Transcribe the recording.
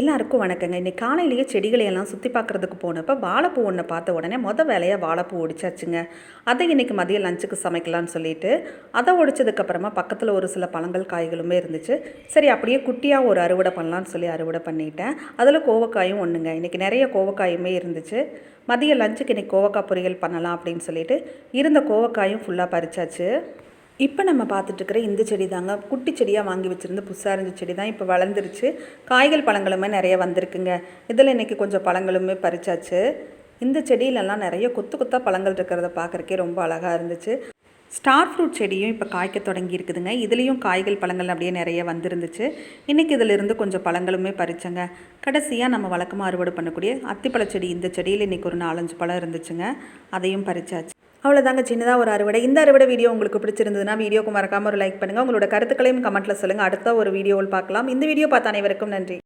எல்லாருக்கும் வணக்கங்க. இன்னைக்கு காலையிலேயே செடிகளை எல்லாம் சுற்றி பார்க்குறதுக்கு போனப்போ வாழைப்பூ ஒன்று பார்த்த உடனே மொதல் வேலையாக வாழைப்பூ ஒடிச்சாச்சுங்க. அதை இன்னைக்கு மதியம் லஞ்சுக்கு சமைக்கலாம்னு சொல்லிட்டு அதை ஒடிச்சதுக்கப்புறமா பக்கத்தில் ஒரு சில பழங்கள் காய்களுமே இருந்துச்சு. சரி அப்படியே குட்டியாக ஒரு அறுவடை பண்ணலாம்னு சொல்லி அறுவடை பண்ணிட்டேன். அதில் கோவக்காயும் ஒன்றுங்க இன்றைக்கி நிறைய கோவக்காயுமே இருந்துச்சு. மதிய லஞ்சுக்கு இன்றைக்கி கோவக்காய் பொரியல் பண்ணலாம் அப்படின்னு சொல்லிட்டு இருந்த கோவக்காயும் ஃபுல்லாக பறிச்சாச்சு. இப்போ நம்ம பார்த்துட்டுருக்கிற இந்த செடி தாங்க குட்டி செடியாக வாங்கி வச்சுருந்து புதுசாக செடி தான் இப்போ வளர்ந்துருச்சு. காய்கள் பழங்களுமே நிறைய வந்திருக்குங்க. இதில் இன்றைக்கி கொஞ்சம் பழங்களுமே பறிச்சாச்சு. இந்த செடியிலலாம் நிறைய கொத்து கொத்தாக பழங்கள் இருக்கிறத பார்க்குறக்கே ரொம்ப அழகாக இருந்துச்சு. ஸ்டார் ஃப்ரூட் செடியும் இப்போ காய்க்க தொடங்கி இருக்குதுங்க இதுலேயும் காய்கள் பழங்கள் அப்படியே நிறைய வந்துருந்துச்சு. இன்றைக்கி இதிலிருந்து கொஞ்சம் பழங்களுமே பறிச்சங்க. கடைசியாக நம்ம வழக்கமாக அறுவடை பண்ணக்கூடிய அத்திப்பழ செடி இந்த செடியில் இன்றைக்கி ஒரு நாலஞ்சு பழம் இருந்துச்சுங்க. அதையும் பறிச்சாச்சு. அவ்வளோதாங்க சின்னதாக ஒரு அறுவடை. இந்த அறுவடை வீடியோ உங்களுக்கு பிடிச்சிருந்ததுன்னா வீடியோக்கு மறக்காமல் ஒரு லைக் பண்ணுங்கள் உங்களோட கருத்துக்களையும் கமெண்ட்டில் சொல்லுங்கள் அடுத்த ஒரு வீடியோவில் பார்க்கலாம். இந்த வீடியோ பார்த்த அனைவருக்கும் நன்றி.